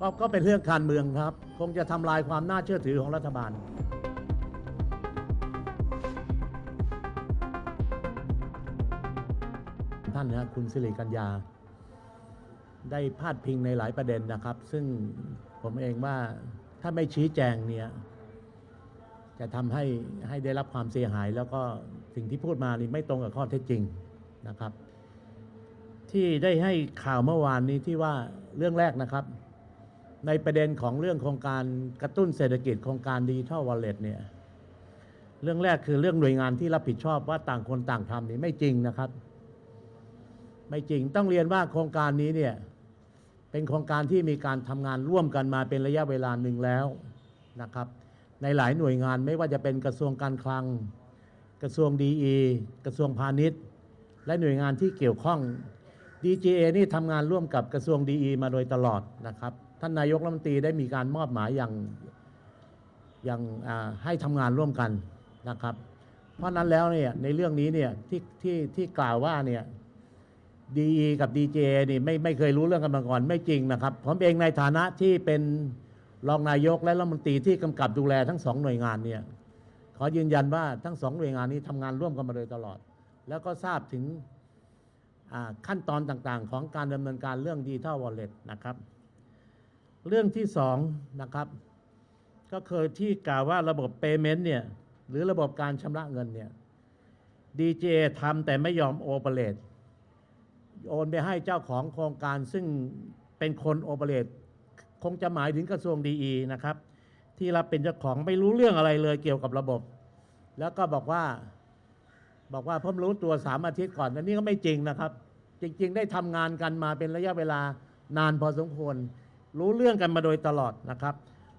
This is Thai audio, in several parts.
ก็ก็เป็นเรื่องการเมืองครับ คงจะทำลายความน่าเชื่อถือของรัฐบาล ท่านนะคุณสิริกัญญา ได้พาดพิงในหลายประเด็นนะครับ ซึ่งผมเองว่าถ้าไม่ชี้แจงเนี่ยจะทำให้ให้ได้รับความเสียหาย แล้วก็สิ่งที่พูดมานี่ไม่ตรงกับข้อเท็จจริงนะครับ ที่ได้ให้ข่าวเมื่อวานนี้ที่ว่าเรื่องแรกนะครับ ในประเด็นของเรื่องโครงการกระตุ้นเศรษฐกิจโครงการดิจิทัลวอลเล็ตเนี่ยเรื่องแรกคือเรื่องหน่วยงานที่รับผิดชอบว่าต่างคนต่างทำนี่ไม่จริงนะครับ ไม่จริงต้องเรียนว่าโครงการนี้เนี่ยเป็นโครงการที่มีการทำงานร่วมกันมาเป็นระยะเวลาหนึ่งแล้วนะครับ ในหลายหน่วยงานไม่ว่าจะเป็นกระทรวงการคลัง กระทรวงดีกระทรวงพาณิชย์ และหน่วยงานที่เกี่ยวข้อง DGA นี่ทำงานร่วมกับกระทรวงดีมาโดยตลอดนะครับ ท่านนายกรัฐมนตรีได้มีการมอบหมายอย่างอย่างให้ทำงานร่วมกันนะครับ เพราะนั้นแล้วเนี่ยในเรื่องนี้เนี่ยที่ที่ที่กล่าวว่าเนี่ยดีกับดีเจนี่ไม่ไม่เคยรู้เรื่องกันมาก่อนไม่จริงนะครับ ผมเองในฐานะที่เป็นรองนายกและรัฐมนตรีที่กำกับดูแลทั้งสองหน่วยงานเนี่ยขอยืนยันว่าทั้งสองหน่วยงานนี้ทำงานร่วมกันมาโดยตลอด แล้วก็ทราบถึงขั้นตอนต่างๆ ของการดำเนินการเรื่องดิจิทัลวอลเล็ตนะครับ เรื่องที่สองนะครับ ก็คือที่กล่าวว่าระบบ payment เนี่ย หรือระบบการชำระเงินเนี่ยดีเจทำแต่ไม่ยอมโอเปเรตโอนไปให้เจ้าของโครงการซึ่งเป็นคนโอเปเรตคงจะหมายถึงกระทรวงดีนะครับ ที่รับเป็นเจ้าของไม่รู้เรื่องอะไรเลยเกี่ยวกับระบบ แล้วก็บอกว่าบอกว่าเพิ่มรู้ตัวสามอาทิตย์ก่อนอันนี้ก็ไม่จริงนะครับ จริง ๆ ได้ทำงานกันมาเป็นระยะเวลานานพอสมควร รู้เรื่องกันมาโดยตลอดนะครับ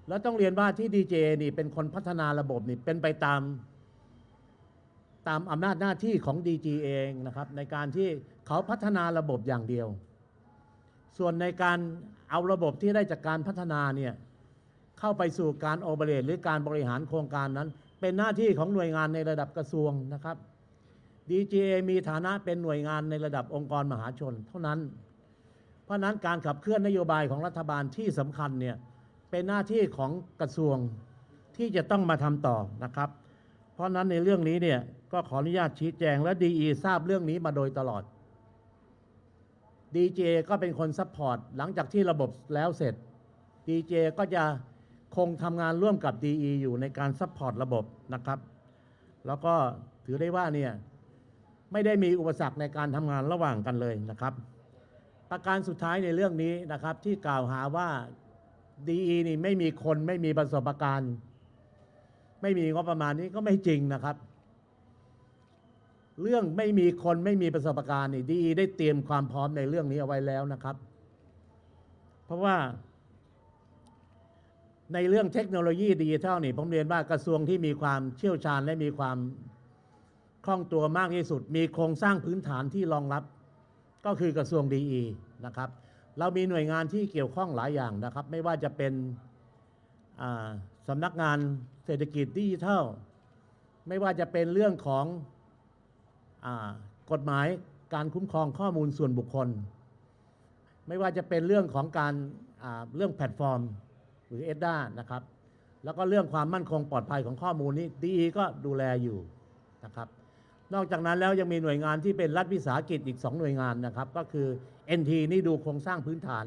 แล้วต้องเรียนว่าที่ดีเจนี่เป็นคนพัฒนาระบบนี่เป็นไปตามตามอำนาจหน้าที่ของ DG เองนะครับ ในการที่เขาพัฒนาระบบอย่างเดียว ส่วนในการเอาระบบที่ได้จากการพัฒนาเนี่ยเข้าไปสู่การโอเปเรตหรือการบริหารโครงการนั้น เป็นหน้าที่ของหน่วยงานในระดับกระทรวงนะครับ DGA มีฐานะเป็นหน่วยงานในระดับองค์กรมหาชน เท่านั้น เพราะนั้นการขับเคลื่อนนโยบายของรัฐบาลที่สำคัญเนี่ยเป็นหน้าที่ของกระทรวงที่จะต้องมาทำต่อนะครับ เพราะฉะนั้นในเรื่องนี้เนี่ยก็ขออนุญาตชี้แจงและดีทราบเรื่องนี้มาโดยตลอด DJ ก็เป็นคนซัพพอร์ตหลังจากที่ระบบแล้วเสร็จ DJ ก็จะคงทำงานร่วมกับ DE อยู่ในการซัพพอร์ตระบบนะครับ แล้วก็ถือได้ว่าเนี่ยไม่ได้มีอุปสรรคในการทำงานระหว่างกันเลยนะครับ ประการสุดท้ายในเรื่องนี้นะครับ ที่กล่าวหาว่า DE นี่ไม่มีคนไม่มีประสบการณ์ ไม่มีงบประมาณนี้ก็ไม่จริงนะครับ เรื่องไม่มีคนไม่มีประสบการณ์นี่ดีได้เตรียมความพร้อมในเรื่องนี้เอาไว้แล้วนะครับ เพราะว่า ในเรื่องเทคโนโลยีดิจิทัลนี่ผมเรียนว่ากระทรวงที่มีความเชี่ยวชาญและมีความคล่องตัวมากที่สุด มีโครงสร้างพื้นฐานที่รองรับ ก็คือกระทรวงดีนะครับ เรามีหน่วยงานที่เกี่ยวข้องหลายอย่างนะครับ ไม่ว่าจะเป็นสำนักงานเศรษฐกิจดิจิทัล ไม่ว่าจะเป็นเรื่องของอกฎหมายการคุ้มครองข้อมูลส่วนบุคคล ไม่ว่าจะเป็นเรื่องของการเรื่องแพลตฟอร์ม หรือเอดด้านะครับ แล้วก็เรื่องความมั่นคงปลอดภัยของข้อมูลนี้ดีก็ดูแลอยู่นะครับ นอกจากนั้นแล้วยังมีหน่วยงานที่เป็นรัฐวิสาหกิจอีก 2 หน่วยงานนะครับ ก็คือ NT นี่ดูโครงสร้างพื้นฐาน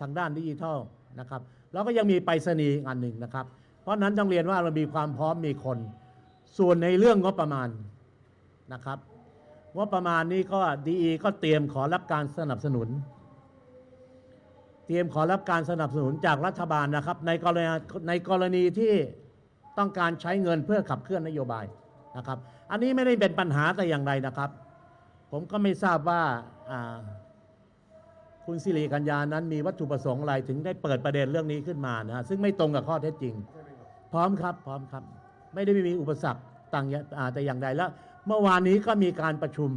ทางด้านดิจิทัลนะครับแล้วก็ยังมีไปรษณีย์อันหนึ่งนะครับ เพราะนั้นต้องเรียนว่าเรามีความพร้อมมีคน ส่วนในเรื่องงบประมาณนะครับงบประมาณนี้ก็ดีก็เตรียมขอรับการสนับสนุน เตรียมขอรับการสนับสนุนจากรัฐบาลนะครับ ในกรณีในกรณีที่ต้องการใช้เงินเพื่อขับเคลื่อนนโยบาย นะครับ อันนี้ไม่ได้เป็นปัญหาแต่อย่างใดนะครับ ผมก็ไม่ทราบว่าคุณสิริกัญญานั้นมีวัตถุประสงค์อะไรถึงได้เปิดประเด็นเรื่องนี้ขึ้นมานะฮะซึ่งไม่ตรงกับข้อเท็จจริง พร้อมครับ พร้อมครับ ไม่ได้มีอุปสรรคต่างแต่อย่างใดแล้ว เมื่อวานนี้ก็มีการประชุม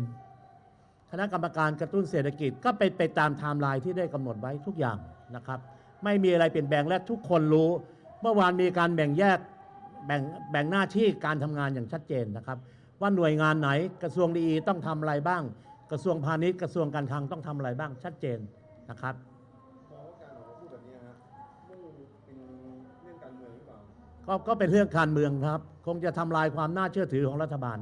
คณะกรรมการกระตุ้นเศรษฐกิจก็เป็นไปตามไทม์ไลน์ที่ได้กำหนดไว้ทุกอย่างนะครับ ไม่มีอะไรเปลี่ยนแปลงและทุกคนรู้ เมื่อวานมีการแบ่งแยก แบ่งแบ่งหน้าที่การทำงานอย่างชัดเจนนะครับ ว่าหน่วยงานไหนกระทรวงดีต้องทำอะไรบ้าง กระทรวงพาณิชย์กระทรวงการคลังต้องทำอะไรบ้างชัดเจนนะครับก็ก็เป็นเรื่องการเมืองครับ คงจะทำลายความน่าเชื่อถือของรัฐบาล